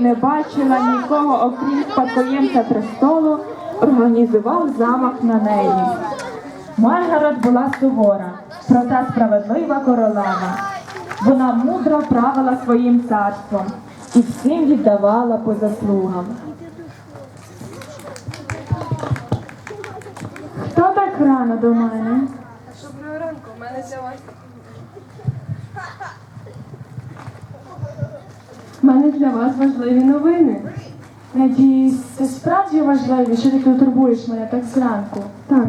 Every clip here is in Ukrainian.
не бачила нікого, окрім спадкоємця престолу, організував замах на неї. Маргарет була сувора, проте справедлива королева. Вона мудро правила своїм царством і всім віддавала по заслугам. Хто так рано до мене? Доброго ранку, у мене для вас. У мене для вас важливі новини. Надіюсь, це справді важливо, що ти тут турбуєш мене так зранку. Так,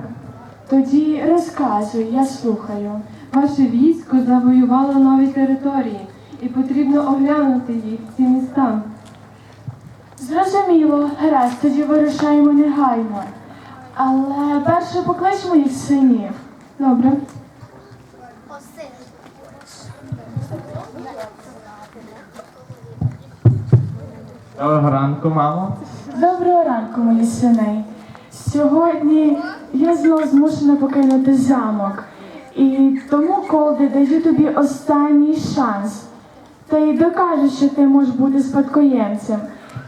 Тоді розказуй, я слухаю. ваше військо завоювало нові території і потрібно оглянути їх, ці міста. Зрозуміло, гаразд, тоді вирушаємо негайно. Але перше поклич моїх синів. Добре. Доброго ранку, мамо. Доброго ранку, мої сини. Сьогодні я знову змушена покинути замок. І тому, Колде, даю тобі останній шанс. Ти докажеш, що ти можеш бути спадкоємцем.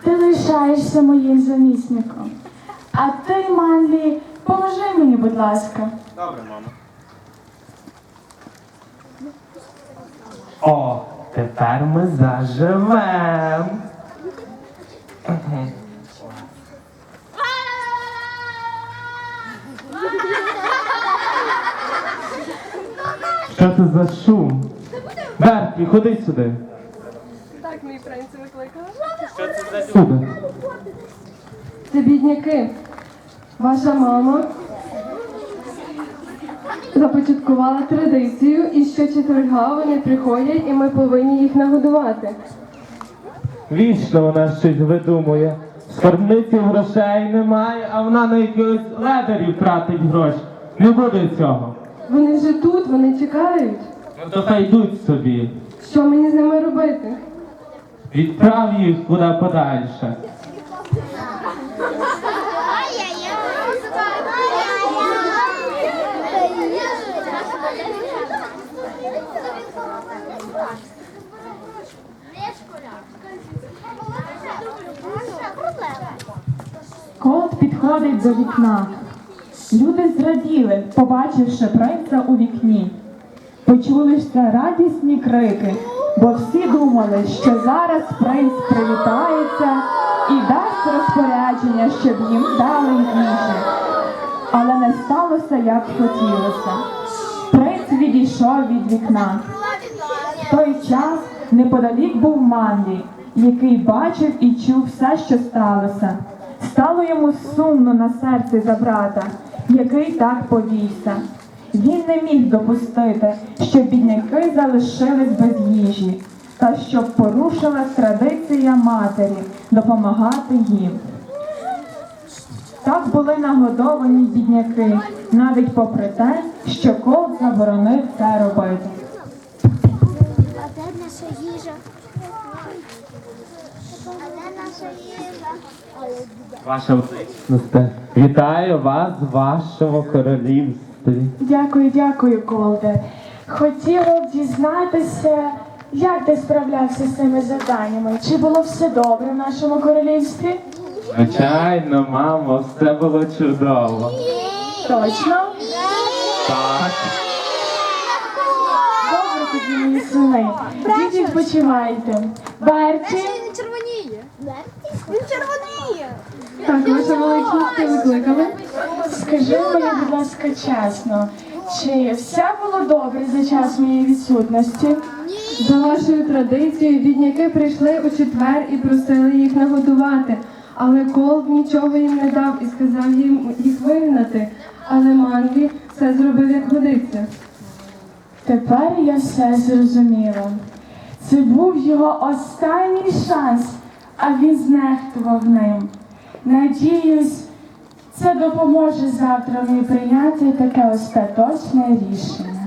Ти лишаєшся моїм замісником. А ти, Манлі, поможи мені, будь ласка. Добре, мамо. О, тепер ми заживем. Що це за шум? Берті, ходи сюди. Так, мій принц викликав. Сюди. Це бідняки. Ваша мама започаткувала традицію, і щочетверга вони приходять, і ми повинні їх нагодувати. Вічно вона щось видумує. В скарбниці грошей немає, а вона на якихось ледарів тратить гроші. Не буде цього. Вони вже тут, вони чекають. Ну то хай йдуть собі. Що мені з ними робити? Відправ їх куди подальше. Кот підходить до вікна. Люди зраділи, побачивши принца у вікні. Почулися радісні крики, бо всі думали, що зараз принц привітається і дасть розпорядження, щоб їм дали їжі. Але не сталося, як хотілося. Принц відійшов від вікна. В той час неподалік був Манлі, який бачив і чув все, що сталося. Стало йому сумно на серці за брата, який так повівся. Він не міг допустити, щоб бідняки залишились без їжі, та щоб порушилась традиція матері допомагати їм. Так були нагодовані бідняки, навіть попри те, що кол заборонив це робити. А де наша їжа? Ваша величність, вітаю вас в вашому королівстві. Дякую, дякую, Колде. Хотіла б дізнатися, як ти справлявся з цими завданнями? Чи було все добре в нашому королівстві? Звичайно, мамо, все було чудово. Точно? Так. Добре тоді, мої сини. Діть відпочивайте. Берті, Він червоніє. Він червоніє. Так, ваша величність викликали. скажи мені, будь ласка, чесно, чи все було добре за час моєї відсутності? За вашою традицією, бідняки прийшли у четвер і просили їх нагодувати. Але Колд нічого їм не дав і сказав їм їх вигнати. Але Манлі все зробив як годиться. Тепер я все зрозуміла. Це був його останній шанс, а він знехтував ним. Надіюсь, це допоможе завтра мені прийняти таке остаточне рішення.